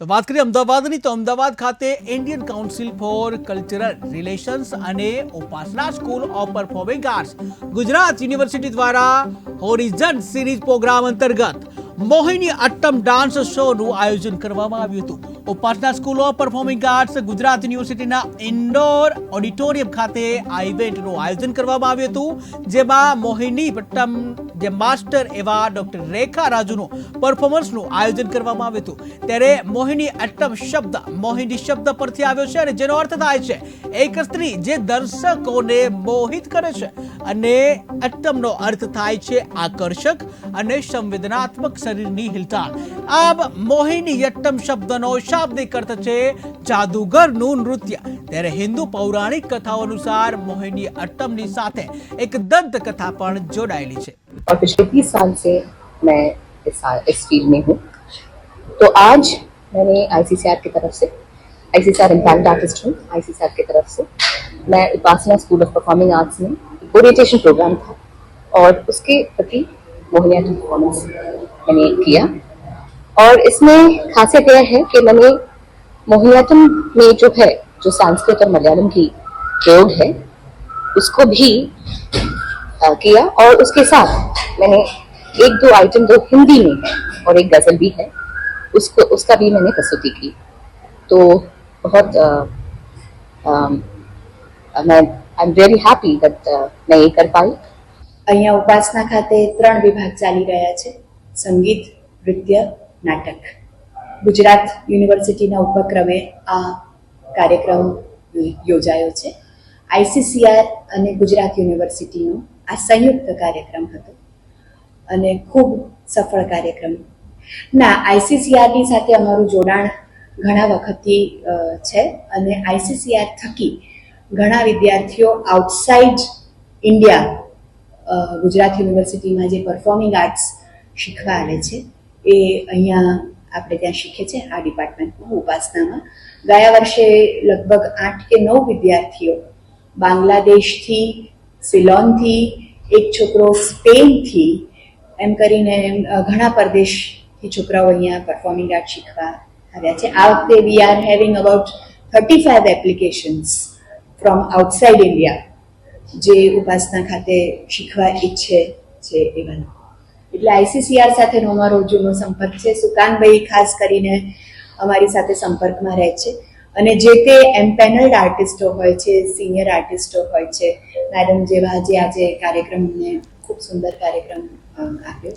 તો વાત કરીએ અમદાવાદની, તો અમદાવાદ ખાતે Indian council for cultural relations અને Upasana school of performing arts Gujarat university દ્વારા હોરિઝન સિરીઝ પ્રોગ્રામ અંતર્ગત મોહિની અટ્ટમ ડાન્સ શોનું આયોજન કરવામાં આવ્યું હતું. Upasana School of Performing Arts Gujarat યુનિવર્સિટીના ઇન્ડોર ઓડિટોરિયમ ખાતે આ ઇવેન્ટનું આયોજન કરવામાં આવ્યું હતું, જેમાં મોહિની અટ્ટમ જે માસ્ટર એવા ડોક્ટર રેખા રાજુનું પરફોર્મન્સનું આયોજન કરવામાં આવ્યું હતું. ત્યારે મોહિની અટ્ટમ શબ્દ, મોહિની શબ્દ પરથી આવ્યો છે અને જેનો અર્થ થાય છે, એક સ્ત્રી જે દર્શકોને મોહિત કરે છે. અને અટ્ટમનો અર્થ થાય છે આકર્ષક અને સંવેદનાત્મક શરીરની હિલચાલ. આમ મોહિની અટ્ટમ શબ્દનો શાબ્દિક અર્થ છે જાદુગરનું નૃત્ય. ત્યારે હિન્દુ પૌરાણિક કથાઓ અનુસાર મોહિની અટ્ટમની સાથે એક દંત કથા પણ જોડાયેલી છે और पिछले तीस साल से मैं इस इस फील्ड में हूँ तो आज मैंने आईसीसीआर की तरफ से आईसीसीआर इम्पैक्ट आर्टिस्ट हूँ आईसीसीआर की तरफ से मैं Upasana school of performing arts में ओरिएंटेशन प्रोग्राम था और उसके प्रति मोहिनियाट्टम परफॉर्मेंस मैंने किया और इसमें खासियत यह है कि मैंने मोहिनियाट्टम में जो है जो संस्कृत और मलयालम की प्रयोग है उसको भी अ, किया और उसके साथ मैंने एक दो आइटम जो हिंदी में है और एक गजल भी है उसको उसका भी मैंने प्रस्तुति की तो बहुत अ, अम, मैं I am very happy that मैं ये कर पाई અહીંયા ઉપાસના ખાતે ત્રણ વિભાગ ચાલી રહ્યા છે સંગીત નૃત્ય નાટક ગુજરાત યુનિવર્સિટીના ઉપક્રમે આ કાર્યક્રમ યોજાયો છે. આઈસીસીઆર અને ગુજરાત યુનિવર્સિટીનો આ સંયુક્ત કાર્યક્રમ હતો અને ખૂબ સફળ કાર્યક્રમ. ના આઈસીસીઆરની સાથે અમારું જોડાણ ઘણા વખતથી છે અને આઈસીસીઆર થકી ઘણા વિદ્યાર્થીઓ આઉટસાઇડ ઇન્ડિયા ગુજરાત યુનિવર્સિટીમાં જે પરફોર્મિંગ આર્ટ્સ શીખવા આવે છે, એ અહીંયા આપણે ત્યાં શીખે છે આ ડિપાર્ટમેન્ટમાં. ઉપાસનામાં ગયા વર્ષે લગભગ આઠ કે નવ વિદ્યાર્થીઓ બાંગ્લાદેશથી, સિલોનથી, એક છોકરો સ્પેનથી, એમ કરીને ઘણા પરદેશથી છોકરાઓ અહીંયા પરફોર્મિંગ આર્ટ શીખવા આવ્યા છે. આ વખતે we are having about thirty five applications from outside India જે ઉપાસના ખાતે શીખવા ઈચ્છે છે એવા લોકો એટલે આઈસીસીઆર સાથેનો અમારો જૂનો સંપર્ક છે. સુકાનભાઈ ખાસ કરીને અમારી સાથે સંપર્કમાં રહે છે. અને જે તે એમ્પેનલ્ડ આર્ટિસ્ટો હોય છે, સિનિયર આર્ટિસ્ટો હોય છે, મેડમ જેવા જે આજે કાર્યક્રમને ખૂબ સુંદર કાર્યક્રમ આપ્યો.